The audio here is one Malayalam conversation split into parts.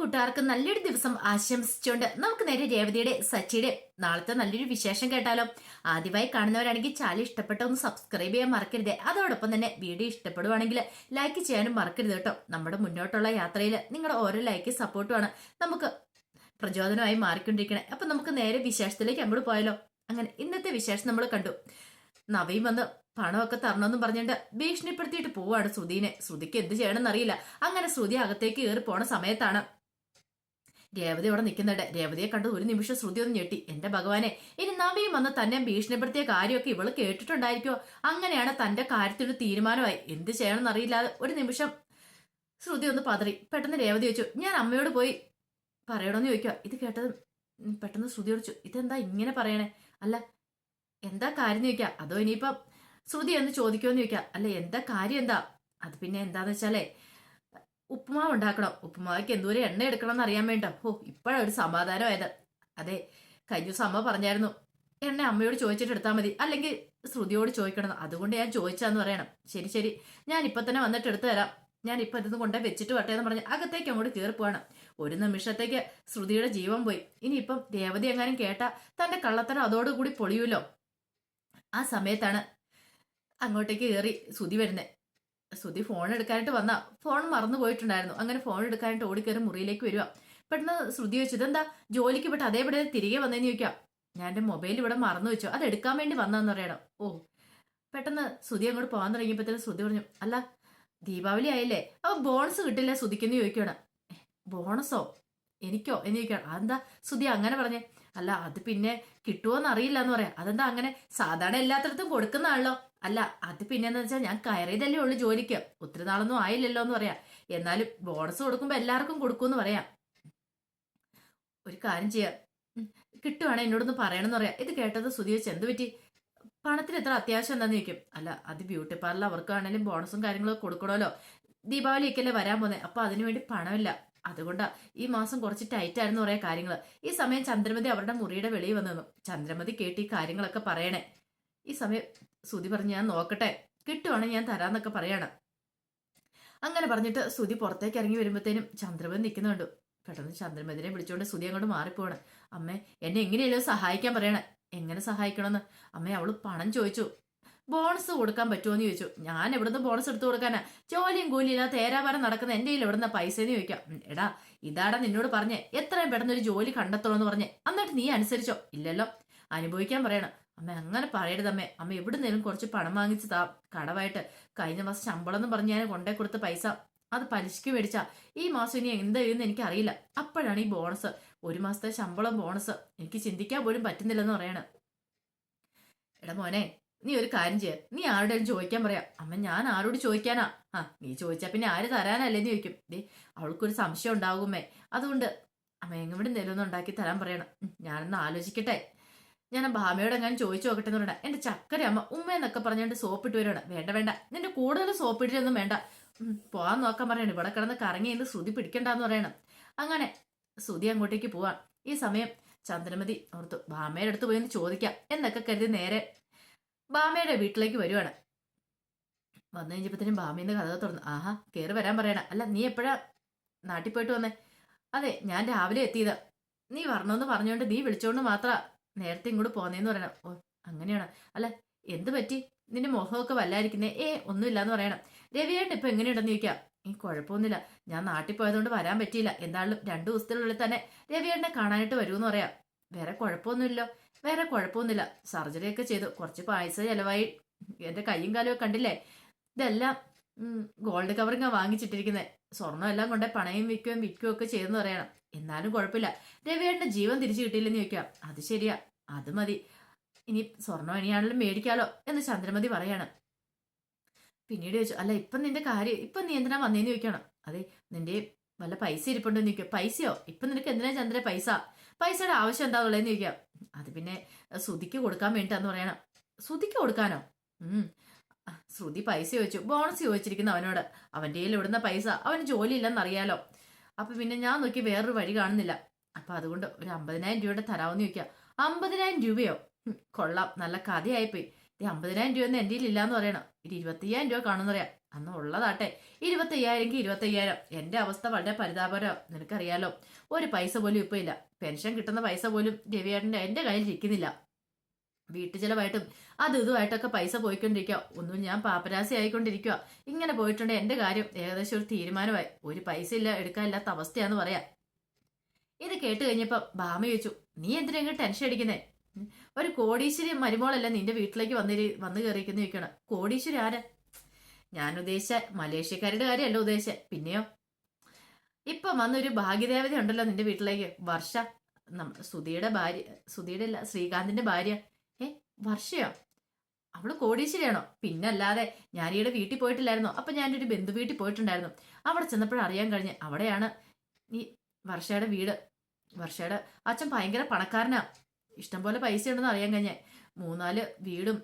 കൂട്ടുകാർക്ക് നല്ലൊരു ദിവസം ആശംസിച്ചുകൊണ്ട് നമുക്ക് നേരെ രേവതിയുടെ സച്ചിയുടെ നാളത്തെ നല്ലൊരു വിശേഷം കേട്ടാലോ. ആദ്യമായി കാണുന്നവരാണെങ്കിൽ ചാനൽ ഇഷ്ടപ്പെട്ട ഒന്ന് സബ്സ്ക്രൈബ് ചെയ്യാൻ മറക്കരുത്. അതോടൊപ്പം തന്നെ വീഡിയോ ഇഷ്ടപ്പെടുവാണെങ്കിൽ ലൈക്ക് ചെയ്യാനും മറക്കരുത് കേട്ടോ. നമ്മുടെ മുന്നോട്ടുള്ള യാത്രയിൽ നിങ്ങളുടെ ഓരോ ലൈക്ക് സപ്പോർട്ടുമാണ് നമുക്ക് പ്രചോദനമായി മാറിക്കൊണ്ടിരിക്കണേ. അപ്പൊ നമുക്ക് നേരെ വിശേഷത്തിലേക്ക് അങ്ങോട്ട് പോയാലോ. അങ്ങനെ ഇന്നത്തെ വിശേഷം നമ്മൾ കണ്ടു. നവയും വന്ന് പണമൊക്കെ തരണമെന്നും പറഞ്ഞിട്ട് ഭീഷണിപ്പെടുത്തിയിട്ട് പോവാണ് ശ്രുതിനെ. ശ്രുതിക്ക് എന്ത് ചെയ്യണമെന്ന് അറിയില്ല അങ്ങനെ ശ്രുതി അകത്തേക്ക് കയറി പോണ സമയത്താണ് രേവതി അവിടെ നിൽക്കുന്നുണ്ട്. രേവതിയെ കണ്ടത് ഒരു നിമിഷം ശ്രുതി ഒന്ന് ഞെട്ടി. എന്റെ ഭഗവാനെ ഇനി നവീൻ വന്ന് തന്നെ ഭീഷണിപ്പെടുത്തിയ കാര്യമൊക്കെ ഇവൾ കേട്ടിട്ടുണ്ടായിരിക്കോ അങ്ങനെയാണ് തന്റെ കാര്യത്തിനൊരു തീരുമാനമായി. എന്ത് ചെയ്യണമെന്ന് അറിയില്ലാതെ ഒരു നിമിഷം ശ്രുതി ഒന്ന് പതറി. പെട്ടെന്ന് രേവതി വെച്ചു ഞാൻ അമ്മയോട് പോയി പറയണമെന്ന് ചോദിക്കുക ഇത് കേട്ടത് പെട്ടെന്ന് ശ്രുതി ചോദിച്ചു ഇതെന്താ ഇങ്ങനെ പറയണേ? അല്ല എന്താ കാര്യം? ചോദിക്കുക അതോ ഇനിയിപ്പം ശ്രുതി എന്ന് ചോദിക്കുമെന്ന് ചോദിക്കുക അല്ല എന്താ കാര്യം എന്താ? അത് പിന്നെ എന്താന്ന് വെച്ചാലേ ഉപ്പുമാവ് ഉണ്ടാക്കണം ഉപ്പുമാവയ്ക്ക് എന്തോരം എണ്ണ എടുക്കണം എന്ന് അറിയാൻ വേണ്ട ഓ ഇപ്പോഴൊരു സമാധാനമായത്. അതെ കഴിഞ്ഞ ദിവസം അമ്മ പറഞ്ഞായിരുന്നു എണ്ണ അമ്മയോട് ചോദിച്ചിട്ട് എടുത്താൽ മതി. അല്ലെങ്കിൽ ശ്രുതിയോട് ചോദിക്കണം. അതുകൊണ്ട് ഞാൻ ചോദിച്ചാന്ന് പറയണം. ശരി ശരി. ഞാൻ ഇപ്പൊ തന്നെ വന്നിട്ട് എടുത്തു തരാം. ഞാൻ ഇപ്പൊ ഇതൊന്ന് കൊണ്ടേ വെച്ചിട്ട് വട്ടെ എന്ന് പറഞ്ഞ് അകത്തേക്ക് അങ്ങോട്ട് കയറി പോവാണ്. ഒരു നിമിഷത്തേക്ക് ശ്രുതിയുടെ ജീവൻ പോയി. ഇനിയിപ്പം രേവതി എങ്ങാനും കേട്ട തന്റെ കള്ളത്തരം അതോടുകൂടി പൊളിയൂലോ ആ സമയത്താണ് അങ്ങോട്ടേക്ക് കയറി ശ്രുതി വരുന്നത് ശ്രുതി ഫോൺ എടുക്കാനായിട്ട് വന്ന. ഫോൺ മറന്നു പോയിട്ടുണ്ടായിരുന്നു. അങ്ങനെ ഫോൺ എടുക്കാനായിട്ട് ഓടിക്കയറി മുറിയിലേക്ക് വരിക. പെട്ടെന്ന് ശ്രുതി വെച്ചു ഇതെന്താ? ജോലിക്ക് വിട്ട് അതേപടി തിരികെ വന്നതെന്ന് ചോദിക്കാം. ഞാൻ എന്റെ മൊബൈൽ ഇവിടെ മറന്നു വെച്ചു. അത് എടുക്കാൻ വേണ്ടി വന്നതെന്ന് പറയണം. ഓ. പെട്ടെന്ന് ശ്രുതി അങ്ങോട്ട് പോകാൻ തുടങ്ങിയപ്പോഴത്തേനും ശ്രുതി പറഞ്ഞു അല്ല ദീപാവലി ആയില്ലേ? അപ്പൊ ബോണസ് കിട്ടില്ല ശ്രുതിക്കെന്ന് ചോദിക്കണം ബോണസോ എനിക്കോ? എന്ന് ചോദിക്കണം അതെന്താ? ശ്രുതി അങ്ങനെ പറഞ്ഞേ അല്ല അത് പിന്നെ കിട്ടുമോന്ന് അറിയില്ല എന്ന് പറയാം. അതെന്താ അങ്ങനെ സാധാരണ എല്ലാത്തരത്തും കൊടുക്കുന്നതാണല്ലോ അല്ല അത് പിന്നെന്ന് വെച്ചാൽ ഞാൻ കയറിയതല്ലേ ഉള്ളു ജോലിക്ക്. ഒത്തിരി നാളൊന്നും ആയില്ലല്ലോ എന്ന് പറയാം. എന്നാലും ബോണസ് കൊടുക്കുമ്പോ എല്ലാവർക്കും കൊടുക്കുമെന്ന് പറയാം. ഒരു കാര്യം ചെയ്യാം. കിട്ടുവാണെ എന്നോടൊന്ന് പറയണമെന്ന് പറയാം. ഇത് കേട്ടത് സുതി വെച്ച് എന്ത് പറ്റി? പണത്തിന് എത്ര അത്യാവശ്യം എന്താന്ന് ചോദിക്കും. അല്ല അത് ബ്യൂട്ടി പാർലർ അവർക്കാണെങ്കിലും ബോണസും കാര്യങ്ങളൊക്കെ കൊടുക്കണമല്ലോ. ദീപാവലി ദീപാവലിയൊക്കെയല്ലേ വരാൻ പോകുന്നത് അപ്പൊ അതിനുവേണ്ടി പണമില്ല. അതുകൊണ്ടാ ഈ മാസം കുറച്ച് ടൈറ്റ് ആയിരുന്നു കുറേ കാര്യങ്ങൾ ഈ സമയം ചന്ദ്രമതി അവരുടെ മുറിയുടെ വെളിയിൽ വന്നു. ചന്ദ്രമതി കേട്ട് ഈ കാര്യങ്ങളൊക്കെ പറയണേ. ഈ സമയം സുതി പറഞ്ഞ് ഞാൻ നോക്കട്ടെ. കിട്ടുവാണെങ്കിൽ ഞാൻ തരാന്നൊക്കെ പറയാണ്. അങ്ങനെ പറഞ്ഞിട്ട് സുതി പുറത്തേക്ക് ഇറങ്ങി വരുമ്പോഴത്തേനും ചന്ദ്രമതി നിൽക്കുന്നുണ്ട് പെട്ടെന്ന് ചന്ദ്രമതിനെ വിളിച്ചുകൊണ്ട് സുതി അങ്ങോട്ട് മാറിപ്പോവാണ്. അമ്മേ എന്നെ എങ്ങനെയല്ലോ സഹായിക്കാൻ പറയണേ? എങ്ങനെ സഹായിക്കണമെന്ന് അമ്മേ അവൾ പണം ചോദിച്ചു. ബോണസ് കൊടുക്കാൻ പറ്റുമോ എന്ന് ചോദിച്ചു. ഞാൻ എവിടുന്ന് ബോണസ് എടുത്തു കൊടുക്കാനാ? ജോലിയും കൂലിയും ഇല്ലാതെ തേരാപാരം നടക്കുന്ന എന്റെ കയ്യിൽ എവിടുന്ന പൈസ എന്ന് ചോദിക്കാം എടാ ഇതാടാ നിന്നോട് പറഞ്ഞേ. എത്രയും പെട്ടെന്ന് ഒരു ജോലി കണ്ടെത്തണമെന്ന് പറഞ്ഞേ. എന്നിട്ട് നീ അനുസരിച്ചോ? ഇല്ലല്ലോ. അനുഭവിക്കാൻ പറയണം. അമ്മ അങ്ങനെ പറയരുതമ്മേ അമ്മ. എവിടുന്നേലും കുറച്ച് പണം വാങ്ങിച്ച് താ കടവായിട്ട്. കഴിഞ്ഞ മാസം ശമ്പളം എന്ന് പറഞ്ഞ് ഞാൻ കൊണ്ടേ കൊടുത്ത പൈസ അത് പലിശയ്ക്ക് മേടിച്ചാ. ഈ മാസം ഇനി എന്ത് എനിക്ക് അറിയില്ല അപ്പോഴാണ് ഈ ബോണസ്. ഒരു മാസത്തെ ശമ്പളം ബോണസ്. എനിക്ക് ചിന്തിക്കാൻ പോലും പറ്റുന്നില്ലെന്ന് പറയണം. എടാ മോനെ നീ ഒരു കാര്യം ചെയ്യ. നീ ആരോടും ചോദിക്കാൻ പറയാം. അമ്മ ഞാൻ ആരോട് ചോദിക്കാനാ? ആ നീ ചോദിച്ചാ പിന്നെ ആര് തരാനല്ലേന്ന് ചോദിക്കും. ദേ അവൾക്കൊരു സംശയം ഉണ്ടാകുമേ അതുകൊണ്ട് അമ്മ എങ്ങോട്ട് നിലൊന്നും ഉണ്ടാക്കി തരാൻ പറയണം. ഞാനൊന്ന് ആലോചിക്കട്ടെ. ഞാൻ ആ ഭാമയോട് ഞാൻ ചോദിച്ചു നോക്കട്ടെ എന്ന് പറഞ്ഞാൽ എന്റെ ചക്കര അമ്മ ഉമ്മ എന്നൊക്കെ പറഞ്ഞുകൊണ്ട് സോപ്പിട്ട് വരണം വേണ്ട വേണ്ട. നിന്റെ കൂടുതൽ സോപ്പിട്ടൊന്നും വേണ്ട. പോവാൻ നോക്കാൻ പറയണം. ഇവിടെ കിടന്ന് കറങ്ങി ഇന്ന് ശ്രുതി പിടിക്കണ്ടെന്ന് പറയണം. അങ്ങനെ ശ്രുതി അങ്ങോട്ടേക്ക് പോവാം. ഈ സമയം ചന്ദ്രമതി ഓർത്തു ഭാമയുടെ അടുത്ത് പോയി ചോദിക്കാം എന്നൊക്കെ കരുതി നേരെ ഭാമയുടെ വീട്ടിലേക്ക് വരുവാണ്. വന്നു കഴിഞ്ഞപ്പോഴത്തേനും ഭാമീന്ന് കഥ തുറന്നു. ആഹാ കയറി വരാൻ പറയണം. അല്ല നീ എപ്പോഴാ നാട്ടിൽ പോയിട്ട് വന്നേ? അതെ ഞാൻ രാവിലെ എത്തിയത്. നീ വരണമെന്ന് പറഞ്ഞുകൊണ്ട് നീ വിളിച്ചോണ്ട് മാത്ര. നേരത്തെ ഇങ്ങോട്ട് പോന്നേന്ന് പറയണം. ഓ അങ്ങനെയാണ്? അല്ല എന്ത് പറ്റി? നിന്റെ മുഖമൊക്കെ വല്ലായിരിക്കുന്നേ. ഏ ഒന്നുമില്ലാന്ന് പറയണം. രവിയേട്ടൻ ഇപ്പൊ എങ്ങനെയുണ്ടെന്ന് ചോദിക്കാം. ഈ കുഴപ്പമൊന്നുമില്ല. ഞാൻ നാട്ടിൽ പോയതുകൊണ്ട് വരാൻ പറ്റിയില്ല. എന്തായാലും രണ്ടു ദിവസത്തിനുള്ളിൽ തന്നെ രവിയേട്ടനെ കാണാനായിട്ട് വരുമെന്ന് പറയാം. വേറെ കുഴപ്പമൊന്നുമില്ലോ. വേറെ കുഴപ്പമൊന്നുമില്ല. സർജറി ഒക്കെ ചെയ്തു. കുറച്ച് പൈസ ചെലവായി. എന്റെ കൈയും കാലും കണ്ടില്ലേ? ഇതെല്ലാം ഗോൾഡ് കവറിങ്ങാ വാങ്ങിച്ചിട്ടിരിക്കുന്നത് സ്വർണം എല്ലാം കൊണ്ട് പണയും വിൽക്കുകയും വിൽക്കുകയും ഒക്കെ ചെയ്തെന്ന് പറയണം. എന്നാലും കുഴപ്പമില്ല. രവിയേട്ടന്റെ ജീവൻ തിരിച്ചു കിട്ടിയില്ലെന്ന് ചോദിക്കാം. അത് ശരിയാ. അത് മതി. ഇനി സ്വർണം ഇനിയാണെങ്കിലും മേടിക്കാലോ എന്ന് ചന്ദ്രമതി പറയാണ്. പിന്നീട് ചോദിച്ചു അല്ല ഇപ്പം നിന്റെ കാര്യം ഇപ്പം നീ എന്തിനാ വന്നേന്ന് ചോദിക്കണം? അതെ നിന്റെ വല്ല പൈസ ഇരിപ്പുണ്ടോ എന്ന് ചോദിക്കുക പൈസയോ? ഇപ്പം നിനക്ക് എന്തിനാ ചന്ദ്ര പൈസ? പൈസയുടെ ആവശ്യം എന്താന്നുള്ളതെന്ന് ചോദിക്കാം. അത് പിന്നെ ശ്രുതിക്ക് കൊടുക്കാൻ വേണ്ടിട്ടാന്ന് പറയണം. ശ്രുതിക്ക് കൊടുക്കാനോ? ഉം. ശ്രുതി പൈസ ചോദിച്ചു. ബോണസ് ചോദിച്ചിരിക്കുന്ന അവനോട്. അവന്റെ കയ്യിൽ ഇവിടുന്ന പൈസ. അവന് ജോലി ഇല്ലെന്ന് അറിയാലോ. അപ്പൊ പിന്നെ ഞാൻ നോക്കി വേറൊരു വഴി കാണുന്നില്ല. അപ്പൊ അതുകൊണ്ട് ഒരു അമ്പതിനായിരം രൂപയുടെ തരാമെന്ന് ചോദിക്കാം. അമ്പതിനായിരം രൂപയോ? കൊള്ളാം. നല്ല കഥയായിപ്പോയി. ഇത് അമ്പതിനായിരം രൂപ ഒന്നും എന്റെ ഇല്ലാന്ന് പറയണം. ഇത് ഇരുപത്തയ്യായിരം രൂപ കാണുമെന്ന് പറയാം. അന്ന് ഉള്ളതാട്ടെ. ഇരുപത്തയ്യായിരം ഇരുപത്തയ്യായിരം. എന്റെ അവസ്ഥ വളരെ പരിതാപകരം നിനക്കറിയാലോ ഒരു പൈസ പോലും ഇപ്പൊ ഇല്ല. പെൻഷൻ കിട്ടുന്ന പൈസ പോലും രവിയേട്ടന്റെ എന്റെ കയ്യിൽ ഇരിക്കുന്നില്ല. വീട്ടു ചെലവായിട്ടും അത് ഇതുമായിട്ടൊക്കെ പൈസ പോയിക്കൊണ്ടിരിക്കുക ഒന്നും ഞാൻ പാപ്പരാശി ആയിക്കൊണ്ടിരിക്കുക ഇങ്ങനെ പോയിട്ടുണ്ട് എന്റെ കാര്യം. ഏകദേശം ഒരു തീരുമാനമായി. ഒരു പൈസ ഇല്ല എടുക്കാനില്ലാത്ത അവസ്ഥയാന്ന് പറയാം. ഇത് കേട്ട് കഴിഞ്ഞപ്പോ ഭാമ ചോദിച്ചു നീ എന്തിനാ ഇങ്ങനെ ടെൻഷൻ അടിക്കുന്നേ. ഒരു കോടീശ്വരി മരുമോളല്ല നിന്റെ വീട്ടിലേക്ക് വന്നിരി വന്നു കയറിയിരിക്കുന്ന ചോദിക്കണം കോടീശ്വരി ആരാ? ഞാൻ ഉദ്ദേശിച്ച മലേഷ്യക്കാരുടെ കാര്യമല്ല ഉദ്ദേശിച്ച. പിന്നെയോ? ഇപ്പൊ വന്നൊരു ഭാഗ്യദേവത ഉണ്ടല്ലോ നിന്റെ വീട്ടിലേക്ക്. വർഷ സുധിയുടെ ഭാര്യ സുധിയുടെ അല്ല ശ്രീകാന്തിന്റെ ഭാര്യ. ഏ വർഷയോ? അവൾ കോടീശ്വരിയാണോ? പിന്നല്ലാതെ ഞാൻ ഈയിടെ വീട്ടിൽ പോയിട്ടില്ലായിരുന്നോ. അപ്പൊ ഞാൻ ഒരു ബന്ധു വീട്ടിൽ പോയിട്ടുണ്ടായിരുന്നു. അവിടെ ചെന്നപ്പോഴറിയാൻ കഴിഞ്ഞ് അവിടെയാണ് ഈ വർഷയുടെ വീട്. വർഷയുടെ അച്ഛൻ ഭയങ്കര പണക്കാരനാ. ഇഷ്ടംപോലെ പൈസ ഉണ്ടെന്ന് അറിയാൻ കഴിഞ്ഞേ. മൂന്നാൽ വീടും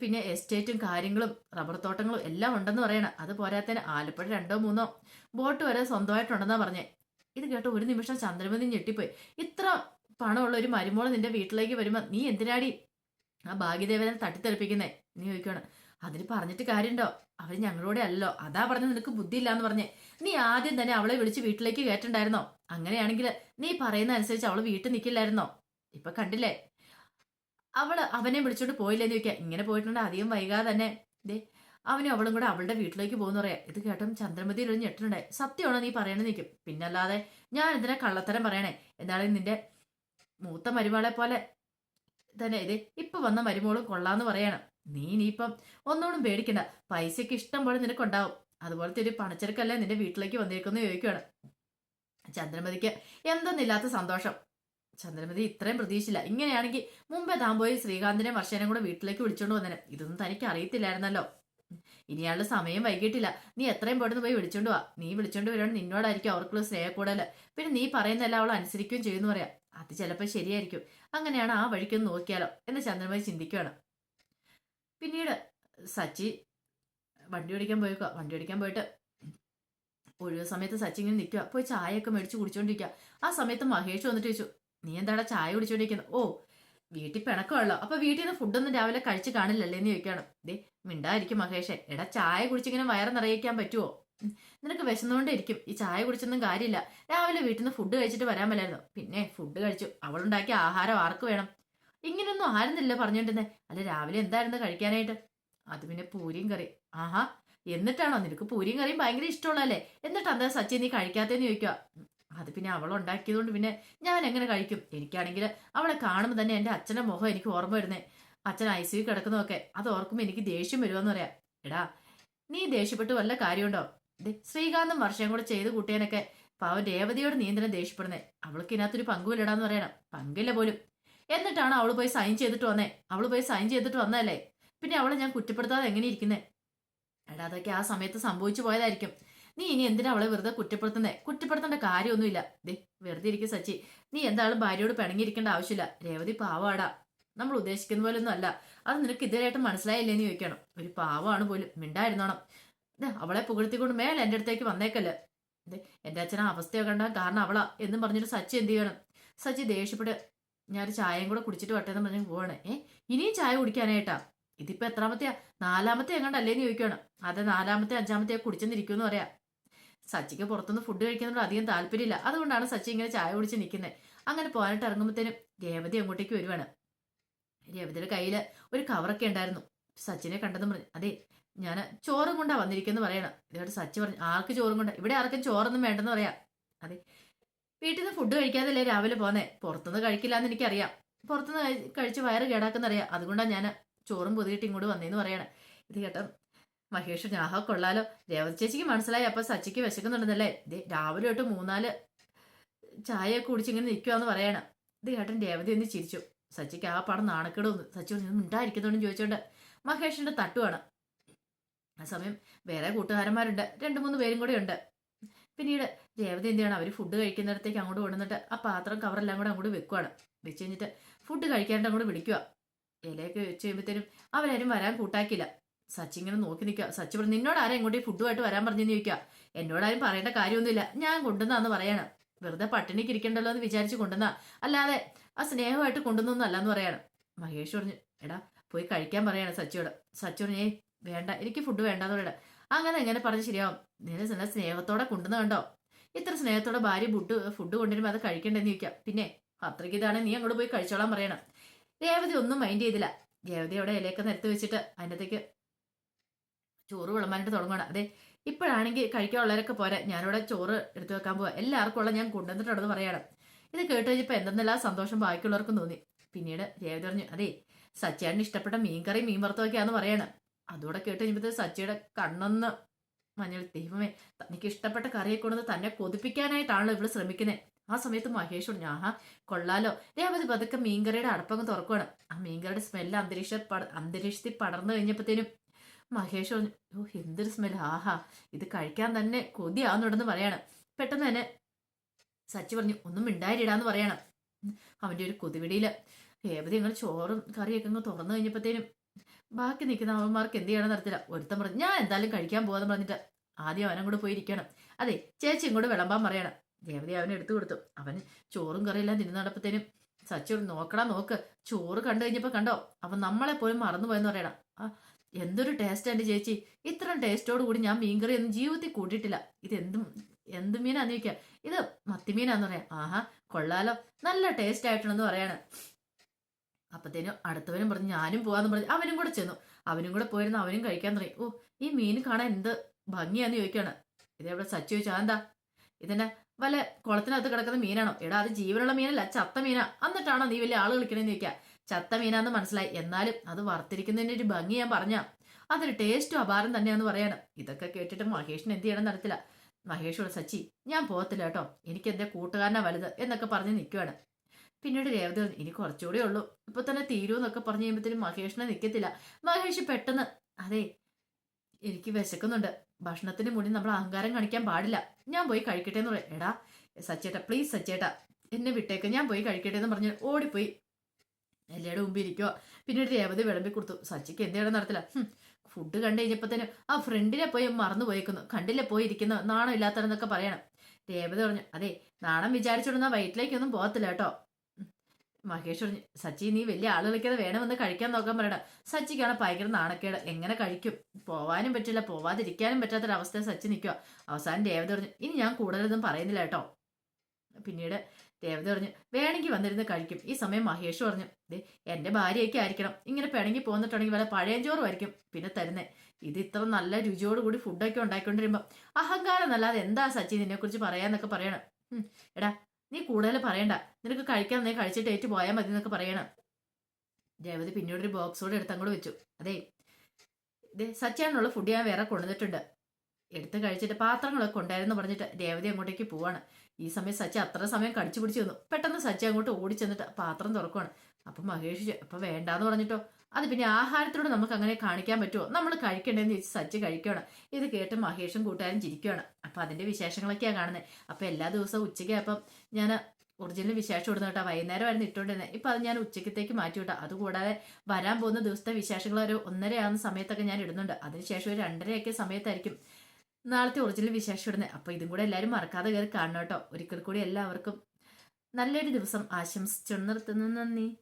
പിന്നെ എസ്റ്റേറ്റും കാര്യങ്ങളും റബ്ബർ തോട്ടങ്ങളും എല്ലാം ഉണ്ടെന്ന് പറയണം. അത് പോരാത്തതിന് ആലപ്പുഴ രണ്ടോ മൂന്നോ ബോട്ട് വരെ സ്വന്തമായിട്ടുണ്ടെന്നാ പറഞ്ഞേ. ഇത് കേട്ടോ ഒരു നിമിഷം ചന്ദ്രമതി ഞെട്ടിപ്പോയി. ഇത്ര പണമുള്ള ഒരു മരുമോൾ നിന്റെ വീട്ടിലേക്ക് വരുമ്പോ നീ എന്തിനാടി ആ ഭാഗ്യദേവനെ തട്ടിത്തെറിപ്പിക്കുന്നേ? നീ ചോദിക്കുകയാണ് അതിന് പറഞ്ഞിട്ട് കാര്യമുണ്ടോ അവർ ഞങ്ങളോടെ അല്ലല്ലോ. അതാ പറഞ്ഞ നിനക്ക് ബുദ്ധിയില്ല എന്ന് പറഞ്ഞേ. നീ ആദ്യം തന്നെ അവളെ വിളിച്ച് വീട്ടിലേക്ക് കയറ്റണ്ടായിരുന്നോ? അങ്ങനെയാണെങ്കിൽ നീ പറയുന്ന അനുസരിച്ച് അവൾ വീട്ടിൽ നിൽക്കില്ലായിരുന്നോ ഇപ്പൊ കണ്ടില്ലേ? അവൾ അവനെ വിളിച്ചോണ്ട് പോയില്ലെന്ന് ചോദിക്കാം. ഇങ്ങനെ പോയിട്ടുണ്ട്. അധികം വൈകാതെ തന്നെ. ദേ അവനും അവളും കൂടെ അവളുടെ വീട്ടിലേക്ക് പോകുന്നു പറയാം. ഇത് കേട്ടോ ചന്ദ്രമതിയിൽ ഒരു ഞെട്ടുണ്ടായി സത്യമാണോ നീ പറയണെന്ന് നിൽക്കും പിന്നല്ലാതെ ഞാൻ ഇതിനെ കള്ളത്തരം പറയണേ? എന്നാലും നിന്റെ മൂത്ത മരുമകളെ പോലെ തന്നെ. ഇത് ഇപ്പൊ വന്ന മരുമോളും കൊള്ളാന്ന് പറയണം. നീ ഇനിയിപ്പം ഒന്നുകൂടും പേടിക്കണ്ട. പൈസയ്ക്ക് ഇഷ്ടം പോലെ നിനക്കുണ്ടാവും. അതുപോലത്തെ ഒരു പണച്ചെറുക്കല്ലേ നിന്റെ വീട്ടിലേക്ക് വന്നേക്കുന്നു ചോദിക്കുകയാണ് ചന്ദ്രമതിക്ക് എന്തെന്നില്ലാത്ത സന്തോഷം. ചന്ദ്രമതി ഇത്രയും പ്രതീക്ഷയില്ല ഇങ്ങനെയാണെങ്കിൽ മുമ്പേ താൻ പോയി ശ്രീകാന്തിനെ വർഷേനെ കൂടെ വീട്ടിലേക്ക് വിളിച്ചോണ്ട് വന്നേനെ. ഇതൊന്നും തനിക്ക് അറിയത്തില്ലായിരുന്നല്ലോ. ഇനിയാളുടെ സമയം വൈകിട്ടില്ല. നീ എത്രയും പെട്ടെന്ന് പോയി വിളിച്ചോണ്ട് വാ. നീ വിളിച്ചോണ്ട് വരുവാണെങ്കിൽ നിന്നോടായിരിക്കും അവർക്കുള്ള സ്നേഹ കൂടുതൽ പിന്നെ നീ പറയുന്നതെല്ലാം അവൾ അനുസരിക്കുകയും ചെയ്യുമെന്ന് പറയാം. അത് ചിലപ്പോൾ ശരിയായിരിക്കും. അങ്ങനെയാണ് ആ വഴിക്കൊന്ന് നോക്കിയാലോ എന്ന് ചന്ദ്രമതി ചിന്തിക്കുകയാണ് പിന്നീട് സച്ചി വണ്ടി ഓടിക്കാൻ പോയേക്കുക വണ്ടി ഓടിക്കാൻ പോയിട്ട് ഒഴിവ് സമയത്ത് സച്ചി ഇങ്ങനെ നിൽക്കുക പോയി ചായയൊക്കെ മേടിച്ച് കുടിച്ചോണ്ടിരിക്കുക ആ സമയത്ത് മഹേഷ് വന്നിട്ട് ചോദിച്ചു നീ എന്താടാ ചായ കുടിച്ചോണ്ടിരിക്കുന്നത് ഓ വീട്ടിൽ പിണക്കമുള്ളോ. അപ്പൊ വീട്ടിൽ നിന്ന് ഫുഡൊന്നും രാവിലെ കഴിച്ച് കാണില്ലല്ലേ? എന്ന് ചോദിക്കുകയാണ്. ദേ മിണ്ടായിരിക്കും മഹേഷേ. എടാ ചായ കുടിച്ചിങ്ങനെ വയറ് നിറയിക്കാൻ പറ്റുമോ നിനക്ക് വിശന്നുകൊണ്ടിരിക്കും ഈ ചായ കുടിച്ചൊന്നും കാര്യമില്ല. രാവിലെ വീട്ടിൽ നിന്ന് ഫുഡ് കഴിച്ചിട്ട് വരാൻ പറ്റായിരുന്നു പിന്നെ ഫുഡ് കഴിച്ചു. അവളുണ്ടാക്കിയ ആഹാരം ആർക്ക് വേണം? ഇങ്ങനൊന്നും ആരുന്നില്ല പറഞ്ഞോണ്ടിരുന്നേ. അല്ല രാവിലെ എന്തായിരുന്നു കഴിക്കാനായിട്ട്? അത് പിന്നെ പൂരിയും കറി ആഹാ എന്നിട്ടാണോ? നിനക്ക് പൂരിയും കറിയും ഭയങ്കര ഇഷ്ടമുള്ളല്ലേ എന്നിട്ട് എന്താ സച്ചി നീ കഴിക്കാത്തേന്ന് ചോദിക്കുക അത് പിന്നെ അവൾ ഉണ്ടാക്കിയതുകൊണ്ട് പിന്നെ ഞാൻ എങ്ങനെ കഴിക്കും? എനിക്കാണെങ്കിൽ അവളെ കാണുമ്പോൾ തന്നെ എന്റെ അച്ഛന്റെ മുഖം എനിക്ക് ഓർമ്മ വരുന്നേ. അച്ഛൻ ഐ സി കിടക്കുന്നതൊക്കെ അത് ഓർക്കുമ്പോൾ എനിക്ക് ദേഷ്യം വരുമെന്ന് പറയാം. എടാ നീ ദേഷ്യപ്പെട്ട് വല്ല കാര്യമുണ്ടോ? ശ്രീകാന്തും വർഷം കൂടെ ചെയ്ത് കൂട്ടിയാനൊക്കെ പാവം രേവതിയോട് നീ എന്തിനാ ദേഷ്യപ്പെടുന്നേ? അവൾക്ക് ഇതിനകത്തൊരു പങ്കുമില്ലടാന്ന് പറയണം. പങ്കില്ല പോലും. എന്നിട്ടാണ് അവൾ പോയി സൈൻ ചെയ്തിട്ട് വന്നേ. അവൾ പോയി സൈൻ ചെയ്തിട്ട് വന്നതല്ലേ? പിന്നെ അവളെ ഞാൻ കുറ്റപ്പെടുത്താതെ എങ്ങനെ ഇരിക്കുന്നേ? എടാ അതൊക്കെ ആ സമയത്ത് സംഭവിച്ചു പോയതായിരിക്കും. നീ ഇനി എന്തിനാ അവളെ വെറുതെ കുറ്റപ്പെടുത്തുന്നേ? കുറ്റപ്പെടുത്തേണ്ട കാര്യമൊന്നുമില്ല. ദേ വെറുതെ ഇരിക്കും സച്ചി. നീ എന്താളും ഭാര്യയോട് പിണങ്ങിയിരിക്കേണ്ട ആവശ്യമില്ല. രേവതി പാവാടാ. നമ്മൾ ഉദ്ദേശിക്കുന്ന പോലെ ഒന്നും അല്ല. അത് നിനക്ക് ഇതുവരെയായിട്ട് മനസ്സിലായില്ലേന്ന് ചോദിക്കണം. ഒരു പാവമാണ് പോലും. മിണ്ടായിരുന്നോണം. അവളെ പുകഴ്ത്തിക്കൊണ്ട് മേലെ എന്റെ അടുത്തേക്ക് വന്നേക്കല്ലേ. എന്റെ അച്ഛനാ അവസ്ഥയൊക്കെ കണ്ടാൽ കാരണം അവളാ എന്നും പറഞ്ഞിട്ട് സച്ചി എന്ത് ചെയ്യണം? സച്ചി ദേഷ്യപ്പെട്ട് ഞാനൊരു ചായയും കൂടെ കുടിച്ചിട്ട് വട്ടേന്ന് പറഞ്ഞ് പോവാണ്. ഏ ഇനിയും ചായ കുടിക്കാനായിട്ടാ? ഇതിപ്പോ എത്രാമത്തെയാ? നാലാമത്തെ എങ്ങാണ്ടല്ലേന്ന് ചോദിക്കണം അതെ നാലാമത്തെ അഞ്ചാമത്തെ കുടിച്ചെന്നിരിക്കുമെന്ന് പറയാം. സച്ചിക്ക് പുറത്തുനിന്ന് ഫുഡ് കഴിക്കുന്നതിനോട് അധികം താല്പര്യമില്ല. അതുകൊണ്ടാണ് സച്ചി ഇങ്ങനെ ചായ കുടിച്ച് നിൽക്കുന്നത് അങ്ങനെ പോകാനായിട്ട് ഇറങ്ങുമ്പോഴത്തേനും രേവതി അങ്ങോട്ടേക്ക് വരുവാണ്. രേവതിയുടെ കയ്യിൽ ഒരു കവറൊക്കെ ഉണ്ടായിരുന്നു. സച്ചിനെ കണ്ടെന്ന് പറഞ്ഞു അതെ ഞാൻ ചോറും കൊണ്ടാ വന്നിരിക്കുന്നു പറയണം. ഇതോട് സച്ചി പറഞ്ഞു ആർക്ക് ചോറും കൊണ്ടാ ഇവിടെ ആർക്കും ചോറൊന്നും വേണ്ടെന്ന് പറയാം. അതെ വീട്ടിൽ നിന്ന് ഫുഡ് കഴിക്കാതല്ലേ രാവിലെ പോന്നേ? പുറത്തുനിന്ന് കഴിക്കില്ല എന്ന് എനിക്കറിയാം പുറത്തുനിന്ന് കഴിച്ച് വയറ് കേടാക്കുന്നറിയാം. അതുകൊണ്ടാണ് ഞാൻ ചോറും പൊതിയിട്ട് ഇങ്ങോട്ട് വന്നേന്ന് പറയണേ. ഇത് കേട്ടോ. മഹേഷ് ഞാഹ കൊള്ളാലോ. രേവതി ചേച്ചിക്ക് മനസ്സിലായി. അപ്പൊ സച്ചിക്ക് വിശക്കുന്നുണ്ടെന്നല്ലേ? ഇത് രാവിലെ തൊട്ട് മൂന്നാൽ ചായ കുടിച്ച് ഇങ്ങനെ നിൽക്കുവാന്ന് പറയണം. ഇത് കേട്ടൻ രേവതി ഒന്ന് ചിരിച്ചു. സച്ചിക്ക് ആ പടം നാണക്കേട് വന്നു സച്ചി പറഞ്ഞു മിണ്ടായിരിക്കുന്നോണ്ടും ചോദിച്ചോണ്ട് മഹേഷിന്റെ തട്ടുവാണ്. ആ സമയം വേറെ കൂട്ടുകാരന്മാരുണ്ട്. രണ്ടു മൂന്ന് പേരും കൂടെ ഉണ്ട്. പിന്നീട് രേവതി എന്ത് ചെയ്യണം? അവർ ഫുഡ് കഴിക്കുന്നിടത്തേക്ക് അങ്ങോട്ട് കൊണ്ടുവന്നിട്ട് ആ പാത്രം കവറെല്ലാം കൂടെ അങ്ങോട്ട് വെക്കുവാണ്. വെച്ച് കഴിഞ്ഞിട്ട് ഫുഡ് കഴിക്കാണ്ട് അങ്ങോട്ട് വിളിക്കുക ഇലയൊക്കെ വെച്ച് കഴിയുമ്പോഴത്തേനും അവരാരും വരാൻ കൂട്ടാക്കില്ല. സച്ചി ഇങ്ങനെ നോക്കി നിൽക്കുക സച്ചി പറഞ്ഞു നിന്നോട് ആരും ഇങ്ങോട്ട് ഫുഡുമായിട്ട് വരാൻ പറഞ്ഞെന്ന് ചോദിക്കുക എന്നോടാരും പറയേണ്ട കാര്യമൊന്നുമില്ല. ഞാൻ കൊണ്ടുവന്നാന്ന് പറയാണ്. വെറുതെ പട്ടിണിക്ക് ഇരിക്കണ്ടല്ലോ എന്ന് വിചാരിച്ച് കൊണ്ടുവന്ന. അല്ലാതെ ആ സ്നേഹമായിട്ട് കൊണ്ടുവന്നൊന്നല്ല എന്ന് പറയാണ്. മഹേഷ് പറഞ്ഞു എടാ പോയി കഴിക്കാൻ പറയാണ് സച്ചിയോട്. സച്ചി പറഞ്ഞു ഏയ് വേണ്ട. എനിക്ക് ഫുഡ് വേണ്ടാന്ന് പറയണം. അങ്ങനെ എങ്ങനെ പറഞ്ഞു ശരിയാവും. നിന്നെ നല്ല സ്നേഹത്തോടെ കൊണ്ടുവന്ന് കണ്ടോ? ഇത്ര സ്നേഹത്തോടെ ഭാര്യ ഫുഡ് ഫുഡ് കൊണ്ടുവരുമ്പോൾ അത് കഴിക്കണ്ടെന്ന് ചോദിക്കാം. പിന്നെ അത്രയ്ക്ക് ഇതാണ് നീ അങ്ങോട്ട് പോയി കഴിച്ചോളാൻ പറയണം. രേവതി ഒന്നും മൈൻഡ് ചെയ്തില്ല. രേവതി അവിടെ ഇലയൊക്കെ നിരത്തി വെച്ചിട്ട് അതിനകത്തേക്ക് ചോറ് വിളമ്പാനായിട്ട് തുടങ്ങണം അതെ ഇപ്പോഴാണെങ്കിൽ കഴിക്കാനുള്ളവരൊക്കെ പോരാ. ഞാനിവിടെ ചോറ് എടുത്തു വെക്കാൻ പോവാ. എല്ലാവർക്കും ഉള്ള ഞാൻ കൊണ്ടുവന്നിട്ടുണ്ടെന്ന് പറയണം. ഇത് കേട്ട് കഴിഞ്ഞപ്പോൾ എന്തെന്നെല്ലാം സന്തോഷം ബാക്കിയുള്ളവർക്കും തോന്നി. പിന്നീട് രേവതി പറഞ്ഞു അതെ സച്ചിയാടിന് ഇഷ്ടപ്പെട്ട മീൻകറി മീൻ വറുത്തൊക്കെയാന്ന് പറയണം. അതുകൂടെ കേട്ട് കഴിഞ്ഞപ്പോൾ സച്ചിയുടെ കണ്ണൊന്ന് മഞ്ഞൾ ദൈവമേ തനിക്ക് ഇഷ്ടപ്പെട്ട കറിയെ കൊണ്ടുവന്ന് തന്നെ കൊതിപ്പിക്കാനായിട്ടാണല്ലോ ഇവൾ ശ്രമിക്കുന്നത് ആ സമയത്ത് മഹേഷ് പറഞ്ഞു ആഹാ കൊള്ളാലോ. രേവതി പതുക്കെ മീൻകറിയുടെ അടപ്പങ്ങ് തുറക്കുകയാണ് ആ മീൻകറിയുടെ സ്മെല്ല് അന്തരീക്ഷ അന്തരീക്ഷത്തിൽ പടർന്നു കഴിഞ്ഞപ്പോഴത്തേനും മഹേഷ് പറഞ്ഞു ഓ എന്തൊരു സ്മെല്ല്. ആഹാ ഇത് കഴിക്കാൻ തന്നെ കൊതിയാവുന്നുണ്ടെന്ന് പറയാണ്. പെട്ടെന്ന് തന്നെ സച്ചി പറഞ്ഞു ഒന്നും മിണ്ടായിടാന്ന് പറയണം. അവന്റെ ഒരു കൊതിവിടിയിൽ രേവതി ഇങ്ങനെ ചോറും കറിയൊക്കെ അങ്ങ് തുറന്നു കഴിഞ്ഞപ്പോഴത്തേനും ബാക്കി നിൽക്കുന്ന അവന്മാർക്ക് എന്ത് ചെയ്യണം നടത്തില്ല ഒരുത്തൻ പറഞ്ഞു ഞാൻ എന്തായാലും കഴിക്കാൻ പോകാന്ന് പറഞ്ഞിട്ട് ആദ്യം അവനും കൂടെ പോയിരിക്കണം അതെ ചേച്ചി ഇങ്ങോട്ട് വിളമ്പാൻ പറയണം. ദേവതി അവനെ എടുത്തു കൊടുത്തു. അവൻ ചോറും കറിയെല്ലാം തിന്നു നടപ്പത്തേനും സച്ചു നോക്കടാ നോക്ക്. ചോറ് കണ്ടു കഴിഞ്ഞപ്പോൾ കണ്ടോ അവൻ നമ്മളെ പോലും മറന്നുപോയെന്ന് പറയണം. ആ എന്തൊരു ടേസ്റ്റ് എന്റെ ചേച്ചി. ഇത്രയും ടേസ്റ്റോട് കൂടി ഞാൻ മീൻകറി ഒന്നും ജീവിതത്തിൽ കൂട്ടിയിട്ടില്ല. ഇത് എന്തും എന്ത് മീനാന്ന് ചോദിക്കുക ഇത് മത്തിമീനാന്ന് പറയാം. ആഹാ കൊള്ളാലോ. നല്ല ടേസ്റ്റ് ആയിട്ടുണ്ടെന്ന് പറയാണ്. അപ്പത്തേനും അടുത്തവനും പറഞ്ഞു ഞാനും പോവാന്ന് പറഞ്ഞു. അവനും കൂടെ ചെന്നു. അവനും കൂടെ പോയിരുന്നു അവനും കഴിക്കാൻ തുടങ്ങി. ഓ ഈ മീൻ കാണാൻ എന്ത് ഭംഗിയാന്ന് ചോദിക്കാണ് ഇതെവിടെ സച്ച് ചോദിച്ചാ? എന്താ ഇതെന്നെ? വല്ല കുളത്തിനകത്ത് കിടക്കുന്ന മീനാണോ? എടാ അത് ജീവനുള്ള മീനല്ല ചത്ത മീനാ. എന്നിട്ടാണോ നീ വലിയ ആൾ കളിക്കണേന്ന് ചോദിക്കുക ചത്ത മീനാന്ന് മനസ്സിലായി. എന്നാലും അത് വറുത്തിരിക്കുന്നതിന്റെ ഒരു ഭംഗി ഞാൻ പറഞ്ഞ. അതൊരു ടേസ്റ്റും അപാരം തന്നെയാന്ന് പറയാണ്. ഇതൊക്കെ കേട്ടിട്ട് മഹേഷിന് എന്ത് ചെയ്യണം നടത്തില്ല മഹേഷോട് സച്ചി ഞാൻ പോകത്തില്ല കേട്ടോ. എനിക്ക് എന്റെ കൂട്ടുകാരനാ വലുത് എന്നൊക്കെ പറഞ്ഞ് നിൽക്കുവാണ് പിന്നീട് രേവതി ഇനി കുറച്ചുകൂടെ ഉള്ളൂ. ഇപ്പൊ തന്നെ തീരുമെന്നൊക്കെ പറഞ്ഞു കഴിയുമ്പോഴത്തേനും മഹേഷിനെ നിൽക്കത്തില്ല മഹേഷ് പെട്ടെന്ന് അതെ എനിക്ക് വിശക്കുന്നുണ്ട്. ഭക്ഷണത്തിന് മുന്നിൽ നമ്മൾ അഹങ്കാരം കാണിക്കാൻ പാടില്ല. ഞാൻ പോയി കഴിക്കട്ടെ എന്ന് പറയാം. എടാ സച്ചേട്ടാ പ്ലീസ് സച്ചേട്ടാ എന്നെ വിട്ടേക്ക്. ഞാൻ പോയി കഴിക്കട്ടെ എന്ന് പറഞ്ഞ് ഓടിപ്പോയി. എല്ലാവരുടെ മുമ്പിൽ ഇരിക്കുക പിന്നീട് രേവതി വിളമ്പി കൊടുത്തു. സച്ചിക്ക് എന്തെയാണ് നടത്തില്ല. ഫുഡ് കണ്ടു തന്നെ ആ ഫ്രണ്ടിനെ പോയി മറന്നു പോയേക്കുന്നു. കണ്ടില്ലേ പോയി ഇരിക്കുന്നു നാണം ഇല്ലാത്തതെന്നൊക്കെ പറയണം. രേവതി പറഞ്ഞു അതെ നാണം വിചാരിച്ചോടുന്ന വയറ്റിലേക്കൊന്നും പോകത്തില്ല കേട്ടോ. മഹേഷ് പറഞ്ഞു സച്ചി നീ വലിയ ആൾ കളിക്കാതെ വേണമെന്ന് കഴിക്കാൻ നോക്കാൻ പറയണം. സച്ചിക്കാണ് ഭയങ്കര നാണക്കേട്. എങ്ങനെ കഴിക്കും? പോവാനും പറ്റില്ല. പോവാതിരിക്കാനും പറ്റാത്തൊരവസ്ഥ സച്ചി നിൽക്കുക. അവസാനം ദേവത പറഞ്ഞു ഇനി ഞാൻ കൂടുതലൊന്നും പറയുന്നില്ല കേട്ടോ. പിന്നീട് ദേവത പറഞ്ഞു വേണമെങ്കിൽ വന്നിരുന്ന് കഴിക്കും. ഈ സമയം മഹേഷ് പറഞ്ഞു ദേ എന്റെ ഭാര്യയൊക്കെ ആയിരിക്കണം. ഇങ്ങനെ പിണങ്ങി പോന്നിട്ടുണ്ടെങ്കിൽ വല്ല പഴയഞ്ചോറും ആയിരിക്കും പിന്നെ തരുന്നേ ഇത് ഇത്ര നല്ല രുചിയോടുകൂടി ഫുഡൊക്കെ ഉണ്ടാക്കിക്കൊണ്ടിരുമ്പോ അഹങ്കാരം എന്നല്ലാതെ എന്താ സച്ചി നിന്നെക്കുറിച്ച് പറയാന്നൊക്കെ പറയണം. എടാ നീ കൂടുതൽ പറയണ്ട. നിനക്ക് കഴിക്കാൻ നീ കഴിച്ചിട്ട് ഏറ്റു പോയാൽ മതി എന്നൊക്കെ പറയണം. രേവതി പിന്നീട് ഒരു കൂടെ എടുത്ത് അങ്ങോട്ട് വെച്ചു. അതെ ഇതേ സച്ചാനുള്ള ഫുഡ് ഞാൻ വേറെ കൊണ്ടുവന്നിട്ടുണ്ട്. എടുത്ത് കഴിച്ചിട്ട് പാത്രങ്ങളൊക്കെ ഉണ്ടായിരുന്നു പറഞ്ഞിട്ട് രേവതി അങ്ങോട്ടേക്ക് പോവാണ്. ഈ സമയം സച്ച അത്ര സമയം കടിച്ചു പിടിച്ചു വന്നു. പെട്ടെന്ന് സച്ച അങ്ങോട്ട് ഓടിച്ചെന്നിട്ട് പാത്രം തുറക്കുവാണ്. അപ്പം മഹേഷ് അപ്പൊ വേണ്ടാന്ന് പറഞ്ഞിട്ടോ? അത് പിന്നെ ആഹാരത്തിലൂടെ നമുക്ക് അങ്ങനെ കാണിക്കാൻ പറ്റുമോ? നമ്മൾ കഴിക്കണ്ടെന്ന് ചോദിച്ച് സജ്ജ കഴിക്കുകയാണ്. ഇത് കേട്ട് മഹേഷും കൂട്ടുകാരും ചിരിക്കുകയാണ്. അപ്പം അതിന്റെ വിശേഷങ്ങളൊക്കെയാണ് കാണുന്നത് അപ്പം എല്ലാ ദിവസവും ഉച്ചയ്ക്ക് അപ്പം ഞാൻ ഒറിജിനൽ വിശേഷം ഇടുന്ന കേട്ടോ. വൈകുന്നേരമായിരുന്നു ഇട്ടുകൊണ്ടിരുന്നത് ഇപ്പം അത് ഞാൻ ഉച്ചക്കത്തേക്ക് മാറ്റി വിട്ടാം. അതുകൂടാതെ വരാൻ പോകുന്ന ദിവസത്തെ വിശേഷങ്ങൾ ഒരു ഒന്നരയാവുന്ന സമയത്തൊക്കെ ഞാൻ ഇടുന്നുണ്ട്. അതിനുശേഷം ഒരു രണ്ടരയൊക്കെ സമയത്തായിരിക്കും നാളത്തെ ഒറിജിനൽ വിശേഷം ഇടുന്നത് അപ്പോൾ ഇതും കൂടെ എല്ലാവരും മറക്കാതെ കയറി കാണണം കേട്ടോ. ഒരിക്കൽ കൂടി എല്ലാവർക്കും നല്ലൊരു ദിവസം ആശംസിച്ചു നിർത്തുന്നു നന്ദി.